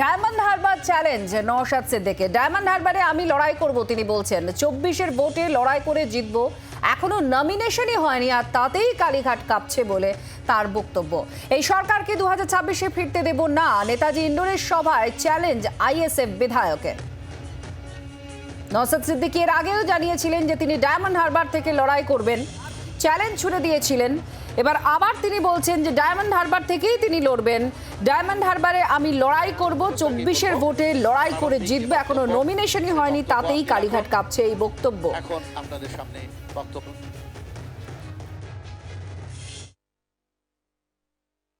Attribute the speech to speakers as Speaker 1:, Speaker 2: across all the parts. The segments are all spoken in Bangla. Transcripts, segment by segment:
Speaker 1: ডায়মন্ড হারবার চ্যালেঞ্জ নওশাদ সিদ্দিকে ডায়মন্ড হারবারে আমি লড়াই করব, তিনি বলছেন। চব্বিশের ভোটে লড়াই করে জিতব, এখনও নমিনেশনই হয়নি, আর তাতেই কালীঘাট কাঁপছে বলে তার বক্তব্য। এই সরকারকে দু হাজার ছাব্বিশে ফিরতে দেব না, নেতাজি ইন্ডোরের সভায় চ্যালেঞ্জ আইএসএফ বিধায়কের। নওশাদ সিদ্দিকি এর আগেও জানিয়েছিলেন যে তিনি ডায়মন্ড হারবার থেকে লড়াই করবেন। চ্যালেঞ্জ ছুড়ে দিয়েছিলেন এবার আবার তিনি বলছেন যে ডায়মন্ড হারবার থেকেই তিনি লড়বেন। ডায়মন্ড হারবারে আমি লড়াই করব চব্বিশের ভোটে লড়াই করে জিতবে এখনও নমিনেশনই হয়নি তাতেই কালীঘাট কাঁপছে এই বক্তব্য।
Speaker 2: এখন আপনাদের সামনে বক্তব্য।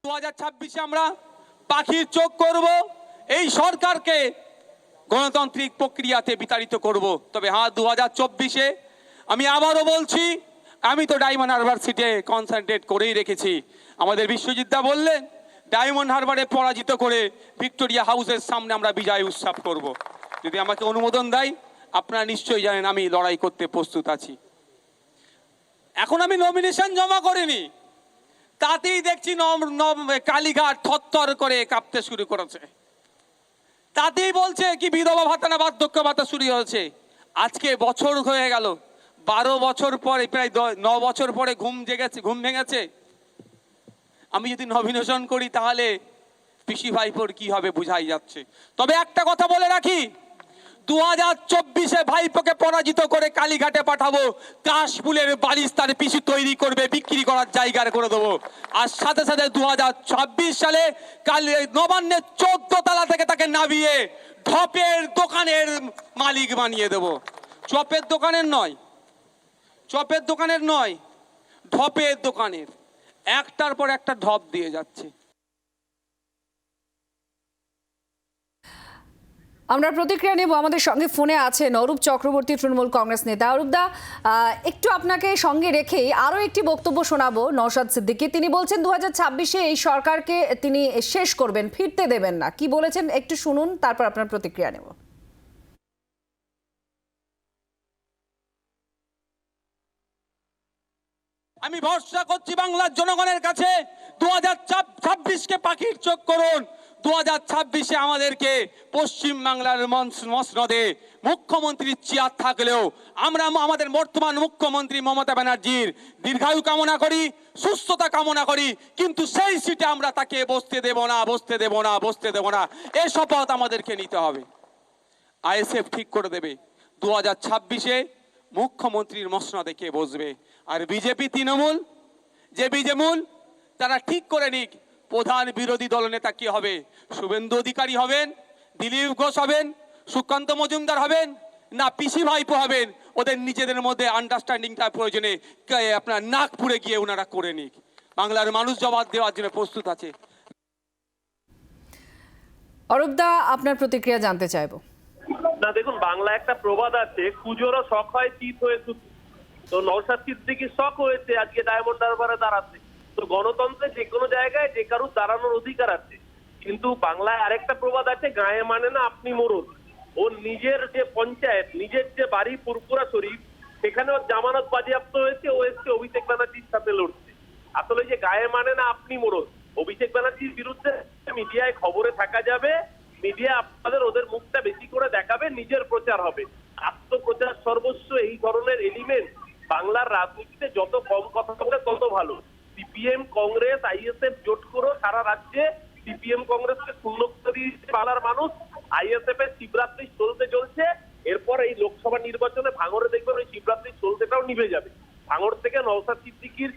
Speaker 3: দু হাজার ছাব্বিশে আমরা পাখির চোখ করব এই সরকারকে গণতান্ত্রিক প্রক্রিয়াতে বিতাড়িত করব। তবে হ্যাঁ দু হাজার চব্বিশে আমি আবারও বলছি আমি তো ডায়মন্ড হারবার সিটে কনসেন্ট্রেট করেই রেখেছি। আমাদের বিশ্বজিৎদা বললেন ডায়মন্ড হারবারে পরাজিত করে ভিক্টোরিয়া হাউসের সামনে আমরা বিজয় উৎসব করব। যদি আমাকে অনুমোদন দেয়, আপনারা নিশ্চয়ই জানেন আমি লড়াই করতে প্রস্তুত আছি। এখন আমি নমিনেশন জমা করিনি। তাতেই দেখছি কালীঘাট থরথর করে কাঁপতে শুরু করেছে। তাতেই বলছে কি বিধবা ভাতা না বার্ধক্য ভাতা শুরু হয়েছে। আজকে বছর হয়ে গেল। বারো বছর পরে, প্রায় ন বছর পরে ঘুম জেগেছে, ঘুম ভেঙেছে। আমি যদি নমিনেশন করি, তাহলে পিসি ভাইপোর কি হবে বুঝাই যাচ্ছে। তবে একটা কথা বলে রাখি দু হাজার চব্বিশে ভাইপোকে পরাজিত করে কালীঘাটে পাঠাবো, কাশফুলের বালিশ তার পিসি তৈরি করবে, বিক্রি করার জায়গার করে দেবো। আর সাথে সাথে দু হাজার ছাব্বিশ সালে কালী নবান্নের চোদ্দ তলা থেকে তাকে নামিয়ে ঢপের দোকানের মালিক বানিয়ে দেবো। চপের দোকানের নয় চপের দোকানের নয় ঢপের দোকানের। একটার পর একটা ঢপ দিয়ে যাচ্ছে।
Speaker 1: আমরা প্রতিক্রিয়া নেব আমাদের সঙ্গে ফোনে আছেন অরূপ চক্রবর্তী, তৃণমূল কংগ্রেস নেতা। অরূপদা একটু আপনাকে সঙ্গে রেখেই আরও একটি বক্তব্য শোনাবো নওশাদ সিদ্দিকি তিনি বলছেন দু ছাব্বিশে এই সরকারকে তিনি শেষ করবেন, ফিরতে দেবেন না। কি বলেছেন একটু শুনুন, তারপর আপনার প্রতিক্রিয়া নেব।
Speaker 3: আমি ভরসা করছি বাংলার জনগণের কাছে দু হাজার ছাব্বিশকে পাখির চোখ করুন। দু হাজার ছাব্বিশে আমাদেরকে পশ্চিম বাংলার মসনদে মুখ্যমন্ত্রীর চেয়ার থাকলেও আমরা আমাদের বর্তমান মুখ্যমন্ত্রী মমতা ব্যানার্জির দীর্ঘায়ু কামনা করি, সুস্থতা কামনা করি, কিন্তু সেই সিটে আমরা তাকে বসতে দেব না, বসতে দেব না, বসতে দেব না। এ শপথ আমাদেরকে নিতে হবে। আইএসএফ ঠিক করে দেবে। দু হাজার ছাব্বিশে মুখ্যমন্ত্রীর মসনদে কে বসবে? আর বিজেপি তৃণমূল যে বিজেমূল তারা ঠিক করে নিক প্রধান বিরোধী দলনেতা কে হবে? শুভেন্দু অধিকারী হবেন দিলীপ ঘোষ হবেন সুকান্ত মজুমদার হবেন না পিসি ভাইপো হবেন? ওদের নিজেদের মধ্যে আন্ডারস্ট্যান্ডিংটা প্রয়োজনে আপনার নাগপুরে গিয়ে ওনারা করে নিক। বাংলার মানুষ জবাব দেওয়ার জন্য প্রস্তুত আছে।
Speaker 1: অরূপদা আপনার প্রতিক্রিয়া জানতে চাইব।
Speaker 4: না দেখুন বাংলা একটা প্রবাদ আছে কুজোরও শখ হয় চিত হয়ে তো নৌসাদ সিদ্দিকির শখ হয়েছে, আজকে ডায়মন্ড হারবারে দাঁড়াতে। তো গণতন্ত্রে যে কোনো জায়গায় যে কারুর দাঁড়ানোর অধিকার আছে। কিন্তু বাংলায় আরেকটা প্রবাদ আছে, গায়ে মানে না আপনি মরুন। ও নিজের যে পঞ্চায়েত, নিজের যে বাড়ি পুরপুরা শরীফ সেখানে ওর জামানত বাজেয়াপ্ত হয়েছে, ও এসছে অভিষেক ব্যানার্জির সাথে লড়ছে আসলে যে গায়ে মানে না আপনি মরুন। অভিষেক ব্যানার্জির বিরুদ্ধে মিডিয়ায় খবরে থাকা যাবে, মিডিয়া আপনাদের ওদের মুখটা বেশি করে দেখাবে, নিজের প্রচার হবে। আত্মপ্রচার সর্বস্ব এই ধরনের এলিমেন্ট বাংলার রাজনীতিতে যত কম কথা বলে তত ভালো। সিপিএম, কংগ্রেস, আইএসএফ জোট করে সারা রাজ্যে সিপিএম, কংগ্রেসকে শূন্য করে দিয়েছে বাংলার মানুষ। আইএসএফ এর শিবরাত্রি চলতে চলছে। এরপর এই লোকসভা নির্বাচনে ভাঙরে দেখবেন ওই শিবরাত্রি চলতেটাও নিভে যাবে। ভাঙর থেকে নওসাদ সিদ্দিকির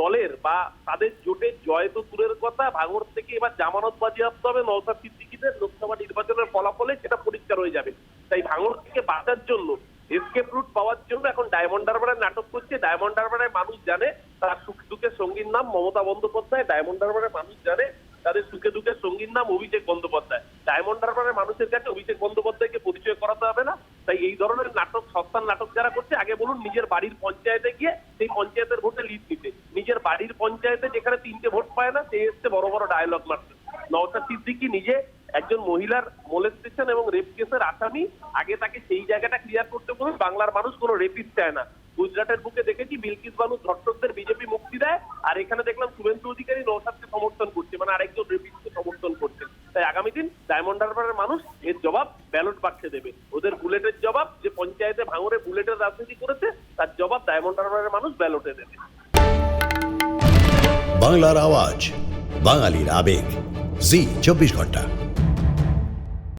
Speaker 4: দলের বা তাদের জোটের জয় তো দূরের কথা। ভাঙর থেকে এবার জামানত বাজেয়াপ্ত হবে নওসাদ সিদ্দিকিদের। লোকসভা নির্বাচনের ফলাফলে সেটা পরিষ্কার হয়ে যাবে। তাই ভাঙর থেকে বাঁচার জন্য এসকেপ রুট পাওয়ার জন্য এখন ডায়মন্ড হারবারে নাটক করছে ডায়মন্ড হারবারে মানুষ জানে তার সুখ দুঃখের সঙ্গীর নাম মমতা বন্দ্যোপাধ্যায় ডায়মন্ড হারবারে মানুষ জানে তাদের সুখে দুঃখের সঙ্গীর নাম অভিষেক বন্দ্যোপাধ্যায়। ডায়মন্ড হারবারের মানুষের কাছে অভিষেক বন্দ্যোপাধ্যায়কে পরিচয় করাতে হবে না। তাই এই ধরনের নাটক সস্তার নাটক যারা করছে, আগে বলুন নিজের বাড়ির পঞ্চায়েতে গিয়ে সেই পঞ্চায়েতের ভোটে লিড নিতে। নিজের বাড়ির পঞ্চায়েতে যেখানে তিনটে ভোট পায় না, সে এসছে বড় বড় ডায়লগ মারতে। নওশাদ সিদ্দিকি নিজে একজন মহিলার মোলেস্টেশন এবং রেপ কেসের আসামি। আগে তাকে সেই জায়গাটা ক্লিয়ার করতে বলুন, বাংলার মানুষ কোনো রেপিস্ট চায় না। গুজরাটের বুকে দেখেছি বিলকিস বানু ধর্ষকদের বিজেপি মুক্তি দেয়, আর এখানে দেখলাম শুভেন্দু অধিকারী নৌসাদকে সমর্থন করছে মানে আরেকজন রেপিস্টকে সমর্থন করছে। তাই আগামী দিন ডায়মন্ড হারবারের মানুষ এর জবাব ব্যালট বাক্সে দেবে। ওদের বুলেটের জবাব যে পঞ্চায়েতে ভাঙরে বুলেটের রাজনীতি করেছে, তার জবাব ডায়মন্ড হারবারের মানুষ ব্যালটে দেবে।
Speaker 5: বাংলার আওয়াজ, বাঙালির আবেগ। জি, চব্বিশ ঘণ্টা।